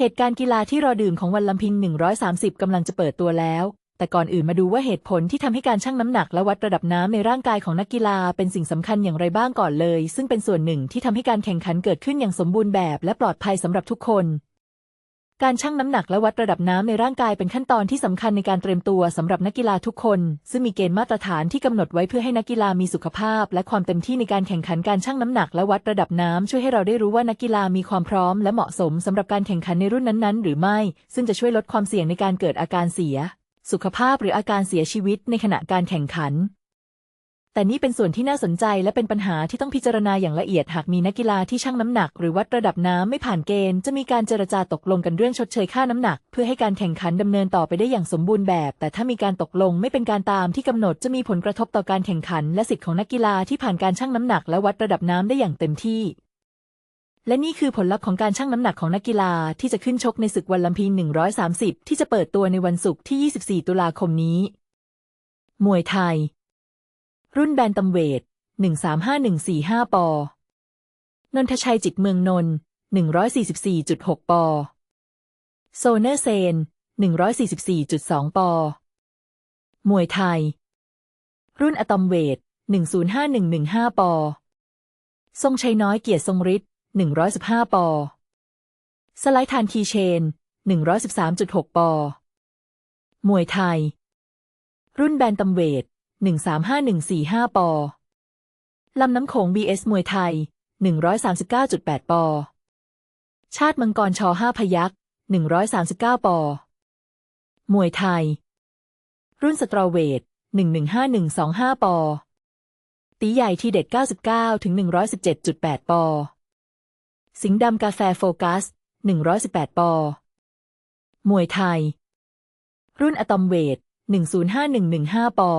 เหตุการณ์กีฬาที่รอดื่มของวันลำพิง 130 กำลังจะเปิดตัวแล้ว แต่ก่อนอื่นมาดูว่าเหตุผลที่ทำให้การชั่งน้ำหนักและวัดระดับน้ำในร่างกายของนักกีฬาเป็นสิ่งสำคัญอย่างไรบ้างก่อนเลย ซึ่งเป็นส่วนหนึ่งที่ทำให้การแข่งขันเกิดขึ้นอย่างสมบูรณ์แบบและปลอดภัยสำหรับทุกคน การชั่งน้ำหนักและวัดระดับน้ำในร่างกายเป็นขั้นตอนที่สำคัญในการเตรียมตัวสำหรับนักกีฬาทุกคน ซึ่งมีเกณฑ์มาตรฐานที่กำหนดไว้เพื่อให้นักกีฬามีสุขภาพ และความเต็มที่ในการแข่งขันการชั่งน้ำหนักและวัดระดับน้ำช่วยให้เราได้รู้ว่านักกีฬามีความพร้อม และเหมาะสมสำหรับการแข่งขันในรุ่นนั้นๆ หรือไม่ ซึ่งจะช่วยลดความเสี่ยงในการเกิดอาการเสีย สุขภาพหรืออาการเสียชีวิตในขณะการแข่งขัน แต่นี่เป็นส่วนที่น่าสนใจและเป็นปัญหาที่ต้องพิจารณาอย่างละเอียดหากมีนักกีฬาที่ชั่งน้ำหนัก หรือวัดระดับน้ำไม่ผ่านเกณฑ์จะมีการเจรจาตกลงกันเรื่องชดเชยค่าน้ำหนัก เพื่อให้การแข่งขันดำเนินต่อไปได้อย่างสมบูรณ์แบบ แต่ถ้ามีการตกลงไม่เป็นการตามที่กำหนดจะมีผลกระทบต่อการแข่งขัน และสิทธิของนักกีฬาที่ผ่านการชั่งน้ำหนัก และวัดระดับน้ำได้อย่างเต็มที่และนี่คือผลลัพธ์ของการชั่งน้ำหนักของนักกีฬาที่จะขึ้นชกในศึกวันลำพีน130 ที่จะเปิดตัวในวันศุกร์ที่ 24 ตุลาคมนี้ มวยไทย รุ่นแบนตัมเวท135145 ปอนนทชัยจิตเมืองนนท์144.6 ปอ โซเนอร์เซน 144.2 ปอ มวยไทย รุ่นอะตอมเวท 105115 ปอ ทรงชัยน้อยเกียรติทรงฤทธิ์115 ปอ สไลด์ทานคีเชน 113.6 ปอ มวยไทย รุ่นแบนตัมเวท 135145 ปอ ลำน้ำโขง BS มวยไทย 139.8 ปอ ชาติมังกรชอ5พยักษ์139 ปอ มวยไทย รุ่นสตรอเวท115125 ปอ ตีใหญ่ที่เด็ด 99ถึง117.8 ปอ สิงดำกาแฟโฟกัส 118 ปอ มวยไทย รุ่นอะตอมเวท105115 ปอ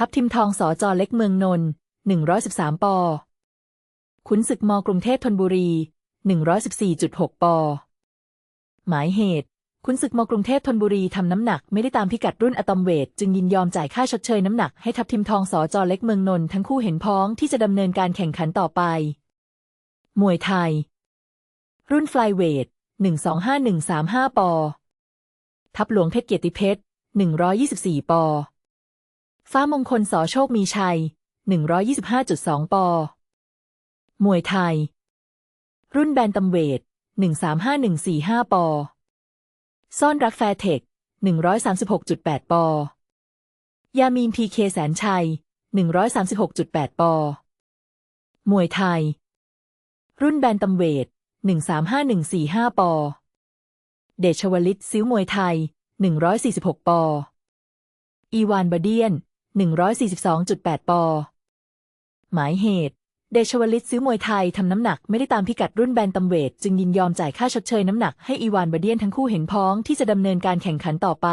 ทับทิมทองสอจอเล็กเมืองนนท์113ปขุนศึกมกรุงเทพธนบุรี 114.6ปหมายเหตุ ขุนศึกมกรุงเทพธนบุรีทำน้ำหนักไม่ได้ตามพิกัดรุ่นอะตอมเวท จึงยินยอมจ่ายค่าชดเชยน้ำหนักให้ทับทิมทองสอจอเล็กเมืองนนท์ทั้งคู่เห็นพ้องที่จะดำเนินการแข่งขันต่อไป มวยไทย รุ่นฟลายเวท 125135ปทับหลวงเพชรเกียรติเพชร 124 ป ฟ้ามงคลสอโชคมีชัย 125.2 ปอ มวยไทย รุ่นแบนตัมเวท 135145 ปอ ซ่อนรักแฟร์เทค 136.8 ปอ ยามีนพีเคแสนชัย 136.8 ปอ มวยไทย รุ่นแบนตัมเวท 135145 ปอ เดชวลิตซิ้วมวยไทย 146 ปออีวานบเดียน 142.8 ปอ หมายเหตุ เดชวลิตซื้อมวยไทยทำน้ำหนักไม่ได้ตามพิกัดรุ่นแบนตัมเวท จึงยินยอมจ่ายค่าชดเชยน้ำหนักให้อีวานบาเดียนทั้งคู่เห็นพ้องที่จะดำเนินการแข่งขันต่อไป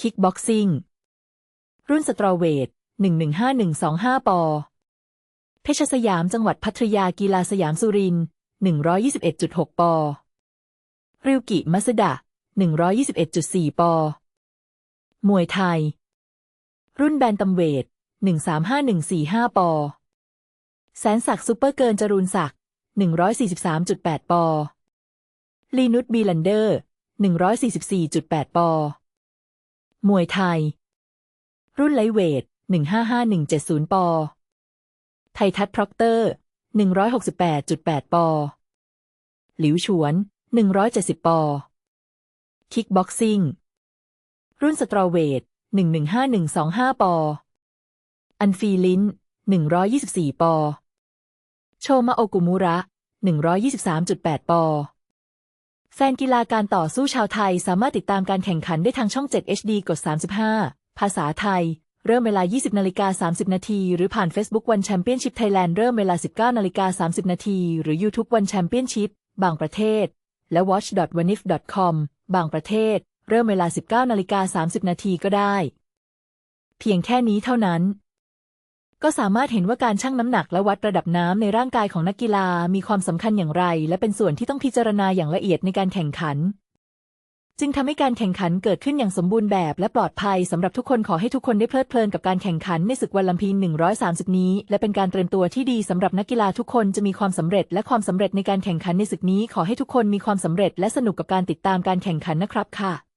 คิกบ็อกซิ่ง รุ่นสตรอเวท 115125 ปอ เพชรสยามจังหวัดพัทยากีฬาสยามสุรินทร์121.6 ปอ ริวกิมัสดะ121.4 ปอ มวยไทย รุ่นแบนตัมเวท 135145 ปอ แสนศักดิ์ซูเปอร์เกินจรูนศักดิ์ 143.8 ปอ ลีนุชบีลันเดอร์ 144.8 ปอ มวยไทย รุ่นไลเวท 155170 ปอ ไททัศพร็อกเตอร์ 168.8 ปอ หลิวฉวน 170 ปอ คิกบ็อกซิ่ง รุ่นสตรอเวท 115125 ปอ อันฟีลิน 124 ปอ โชมาโอกุมุระ 123.8 ปอ แฟนกีฬาการต่อสู้ชาวไทยสามารถติดตามการแข่งขันได้ทางช่อง 7 HD กด 35 ภาษาไทย เริ่มเวลา 20นาฬิกา30 นาทีหรือผ่าน Facebook One Championship Thailand เริ่มเวลา 19นาฬิกา30 นาทีหรือ YouTube One Championship บางประเทศ และ watch.wanif.com บางประเทศ เริ่มเวลา 19นาฬิกา30 นาทีก็ได้ เพียงแค่นี้เท่านั้น ก็สามารถเห็นว่าการชั่งน้ำหนักและวัดระดับน้ำในร่างกายของนักกีฬามีความสำคัญอย่างไร และเป็นส่วนที่ต้องพิจารณาอย่างละเอียดในการแข่งขัน จึงทำให้การแข่งขันเกิดขึ้นอย่างสมบูรณ์แบบและปลอดภัยสำหรับทุกคนขอให้ทุกคนได้เพลิดเพลินกับการแข่งขันในศึกวันลัมพิน130 นี้ และเป็นการเตรียมตัวที่ดีสำหรับนักกีฬาทุกคนจะมีความสำเร็จ และความสำเร็จในการแข่งขันในศึกนี้ ขอให้ทุกคนมีความสำเร็จ และสนุกกับการติดตามการแข่งขันนะครับค่ะ